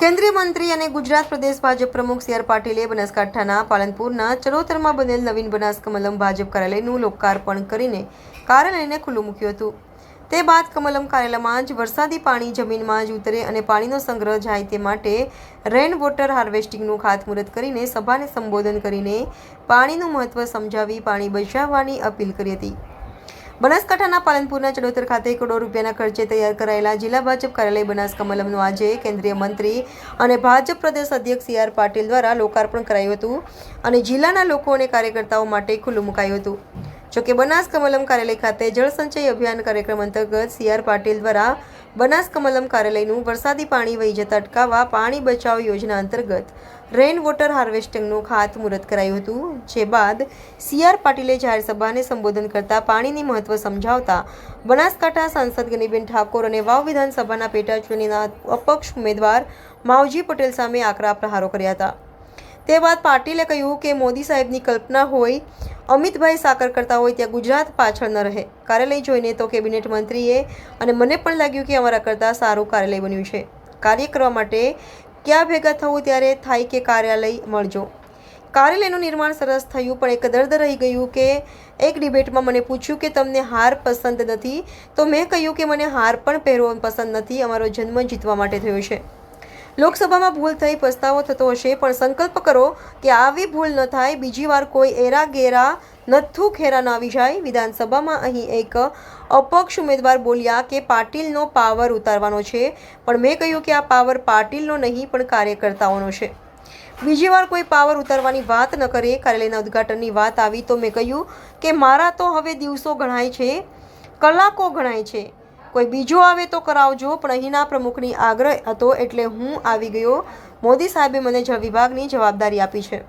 કેન્દ્રીય મંત્રી અને ગુજરાત પ્રદેશ ભાજપ પ્રમુખ સી આર પાટીલે બનાસકાંઠાના પાલનપુરના ચરોતરમાં બનેલ નવીન બનાસ કમલમ ભાજપ કાર્યાલયનું લોકાર્પણ કરીને કાર્યાલયને ખુલ્લું મૂક્યું હતું. તે બાદ કમલમ કાર્યાલયમાં જ વરસાદી પાણી જમીનમાં જ ઉતરે અને પાણીનો સંગ્રહ જાય તે માટે રેન વોટર હાર્વેસ્ટિંગનું ખાતમુહૂર્ત કરીને સભાને સંબોધન કરીને પાણીનું મહત્વ સમજાવી પાણી બચાવવાની અપીલ કરી હતી. બનાસકાંઠાના પાલનપુરના ચડોતર ખાતે કરોડો રૂપિયાના ખર્ચે તૈયાર કરાયેલા જિલ્લા ભાજપ કાર્યાલય બનાસ કમલમનું આજે કેન્દ્રીય મંત્રી અને ભાજપ પ્રદેશ અધ્યક્ષ સી આર પાટીલ દ્વારા લોકાર્પણ કરાયું હતું અને જિલ્લાના લોકો અને કાર્યકર્તાઓ માટે ખુલ્લું મુકાયું હતું. જોકે બનાસ કમલમ કાર્યાલય ખાતે જળસંચય અભિયાન કાર્યક્રમ અંતર્ગત સી આર પાટીલ દ્વારા બનાસ કમલમ કાર્યાલયનું વરસાદી પાણી વહી જતા અટકાવવા પાણી બચાવ યોજના અંતર્ગત રેન વોટર હાર્વેસ્ટિંગનું ખાતમુહૂર્ત કરાયું હતું. જે બાદ સી આર પાટીલે જાહેર સભાને સંબોધન કરતા પાણીની મહત્વ સમજાવતા બનાસકાંઠા સાંસદ ગનીબેન ઠાકોર અને વાવ વિધાનસભાના પેટા ચૂંટણીના અપક્ષ ઉમેદવાર માવજી પટેલ સામે આકરા પ્રહારો કર્યા હતા. તે બાદ પાટીલે કહ્યું કે મોદી સાહેબની કલ્પના હોય, અમિતભાઈ સાકર કરતા હોય ત્યાં ગુજરાત પાછળ ન રહે. કાર્યાલય જોઈને તો કેબિનેટ મંત્રીએ, અને મને પણ લાગ્યું કે અમારા કરતાં સારું કાર્યાલય બન્યું છે. કાર્ય કરવા માટે ક્યાં ભેગા થવું ત્યારે થાય કે કાર્યાલય મળજો. કાર્યાલયનું નિર્માણ સરસ થયું, પણ એક દર્દ રહી ગયું કે એક ડિબેટમાં મને પૂછ્યું કે તમને હાર પસંદ નથી, તો મેં કહ્યું કે મને હાર પણ પહેરવો પસંદ નથી, અમારો જન્મ જીતવા માટે થયો છે. લોકસભામાં ભૂલ થઈ, પસ્તાવો થતો હશે, પણ સંકલ્પ કરો કે આવી ભૂલ ન થાય, બીજી વાર કોઈ એરા ગેરા નથ્થું ખેરા ન આવી જાય. વિધાનસભામાં અહીં એક અપક્ષ ઉમેદવાર બોલ્યા કે પાટીલનો પાવર ઉતારવાનો છે, પણ મેં કહ્યું કે આ પાવર પાટીલનો નહીં, પણ કાર્યકર્તાઓનો છે. બીજી વાર કોઈ પાવર ઉતારવાની વાત ન કરે, કાર્યાલયના ઉદ્ઘાટનની વાત આવી તો મેં કહ્યું કે મારા તો હવે દિવસો ગણાય છે, કલાકો ગણાય છે કોઈ બીજો આવે તો કરાવજો, પણ અહીંના પ્રમુખની આગ્રહ હતો એટલે હું આવી ગયો. મોદી સાહેબે મને જળ વિભાગની જવાબદારી આપી છે.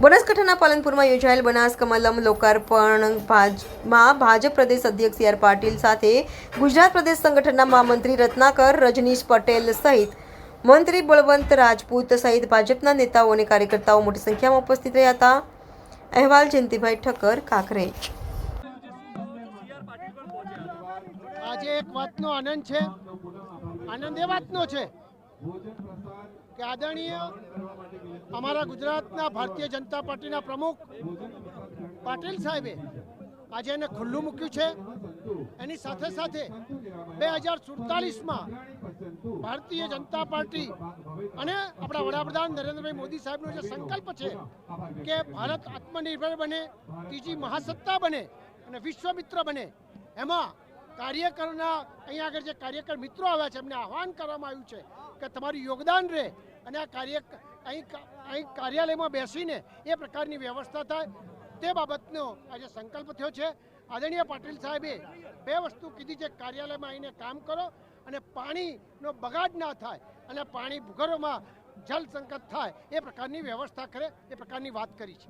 બનાસકાંઠાના પાલનપુરમાં યોજાયેલ બનાસ કમલમ લોકાર્પણ ભાજમાં ભાજપ પ્રદેશ અધ્યક્ષ સી આર પાટીલ સાથે ગુજરાત પ્રદેશ સંગઠનના મહામંત્રી રત્નાકર, રજનીશ પટેલ સહિત મંત્રી બળવંત રાજપૂત સહિત ભાજપના નેતાઓ અને કાર્યકર્તાઓ મોટી સંખ્યામાં ઉપસ્થિત રહ્યા હતા. અહેવાલ જયંતિભાઈ ઠક્કર, કાંકરેજ. આજે એક વાતનો આનંદ છે. આનંદ એ વાતનો છે કે આદરણીય અમારા ગુજરાતના ભારતીય જનતા પાર્ટીના પ્રમુખ પાટીલ સાહેબે આજે એને ખુલ્લું મૂક્યું છે. એની સાથે સાથે બે હજાર સુડતાલીસમાં ભારતીય જનતા પાર્ટી અને આપણા વડાપ્રધાન નરેન્દ્રભાઈ મોદી સાહેબનો જે સંકલ્પ છે કે ભારત આત્મનિર્ભર બને, ત્રીજી મહાસત્તા બને અને વિશ્વમિત્ર બને, એમાં કાર્યકરના અહીંયા આગળ જે કાર્યકર મિત્રો આવ્યા છે, એમને આહવાન કરવામાં આવ્યું છે કે તમારું યોગદાન રહે અને આ કાર્ય અહીં અહીં કાર્યાલયમાં બેસીને એ પ્રકારની વ્યવસ્થા થાય. તે બાબતનો આજે સંકલ્પ થયો છે. આદરણીય પાટીલ સાહેબે બે વસ્તુ કીધી છે, કાર્યાલયમાં આવીને કામ કરો અને પાણીનો બગાડ ના થાય અને પાણી ભૂગર્ભમાં જલ સંકટ થાય, એ પ્રકારની વ્યવસ્થા કરે, એ પ્રકારની વાત કરી છે.